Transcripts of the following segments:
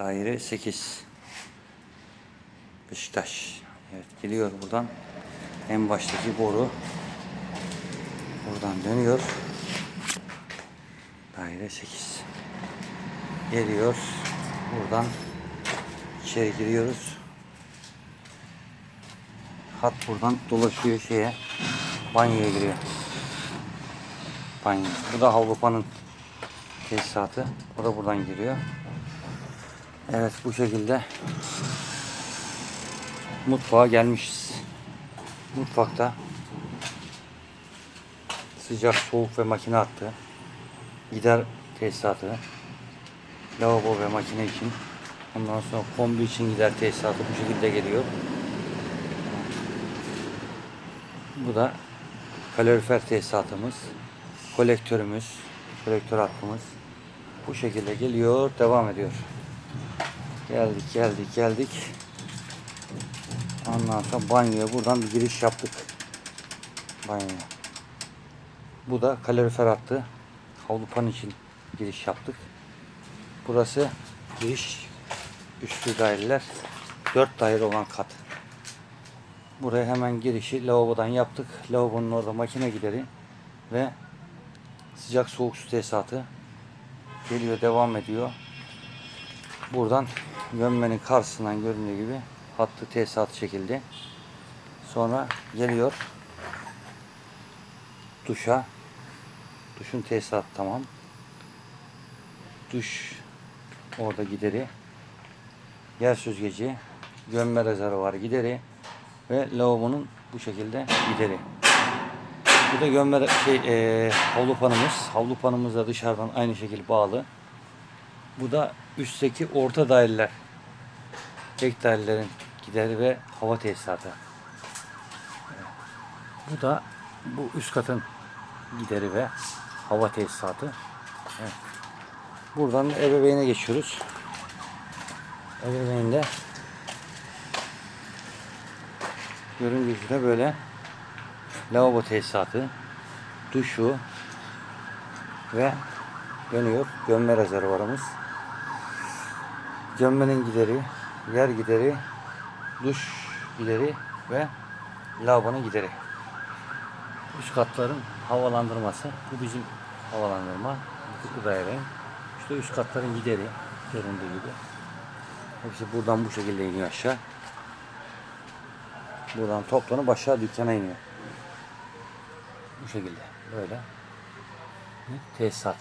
Daire 8. Beşiktaş. Evet geliyor buradan. En baştaki boru. Buradan dönüyor. Daire 8. Geliyor. Buradan içeri giriyoruz. Hat buradan dolaşıyor şeye. Banyoya giriyor. Banyo. Bu da havlupanın tesisatı. O da buradan giriyor. Evet bu şekilde mutfağa gelmişiz. Mutfakta sıcak, soğuk ve makine hattı, gider tesisatı, lavabo ve makine için, ondan sonra kombi için gider tesisatı bu şekilde geliyor. Bu da kalorifer tesisatımız, kolektörümüz, kolektör hattımız bu şekilde geliyor, devam ediyor. Geldik, geldik, geldik. Ondan sonra banyoya buradan bir giriş yaptık. Banyoya. Bu da kalorifer hattı. Havlupan için giriş yaptık. Burası giriş üstü daireler. Dört daire olan kat. Buraya hemen girişi lavabodan yaptık. Lavabonun orada makine gideri ve sıcak soğuk su tesisatı geliyor devam ediyor. Buradan gömmenin karşısından göründüğü gibi hattı tesisatı çekildi. Sonra geliyor duşa. Duşun tesisatı tamam. Duş orada gideri. Yer süzgeci, gömme rezervuarı gideri ve lavabonun bu şekilde gideri. Bu da gömme şey e, havlu panımız. Havlu panımız da dışarıdan aynı şekilde bağlı. Bu da üstteki orta daireler. Tek dairelerin gideri ve hava tesisatı. Bu da bu üst katın gideri ve hava tesisatı. Evet. Buradan ebeveyne geçiyoruz. Ebeveynde göründüğü üzere böyle lavabo tesisatı, duşu ve dönüyor gömme rezervuarımız. Gömmenin gideri, yer gideri, duş gideri ve lavabonun gideri. Üst katların havalandırması. Bu bizim havalandırma. Bu daire. İşte üst katların gideri göründüğü gibi. Hepsi buradan bu şekilde iniyor aşağı. Buradan toplanıp aşağı dükkana iniyor. Bu şekilde. Böyle. Tesisat.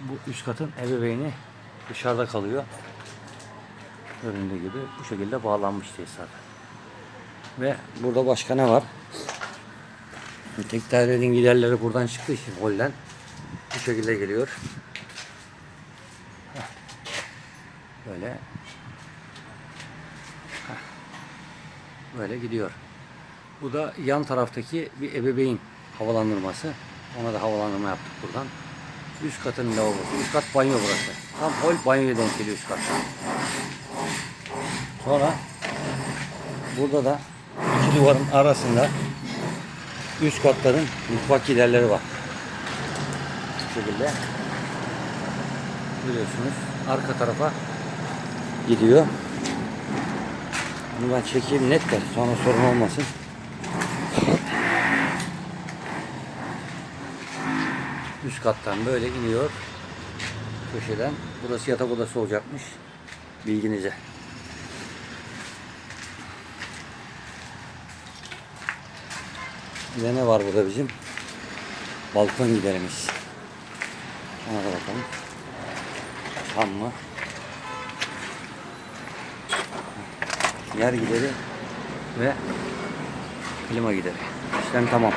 Bu üst katın ebeveyni dışarıda kalıyor. Göründüğü gibi bu şekilde bağlanmış tesisat. Ve burada başka ne var? Tek dairenin giderleri buradan çıktığı için holden bu şekilde geliyor. Böyle böyle gidiyor. Bu da yan taraftaki bir ebeveyn havalandırması. Ona da havalandırma yaptık buradan. Üst katın lavabosu. Üst kat banyo burası. Tam hol banyoya denk geliyor üst katta. Sonra burada da iki duvarın arasında üst katların mutfak giderleri var. Bu şekilde. Biliyorsunuz arka tarafa gidiyor. Bunu ben çekeyim net de sonra sorun olmasın. Üst kattan böyle iniyor. Köşeden. Burası yatak odası olacakmış. Bilginize. Bir ne var burada bizim? Balkon giderimiz. Ona da bakalım. Tam mı? Yer gideri ve klima gideri. İşlem tamam.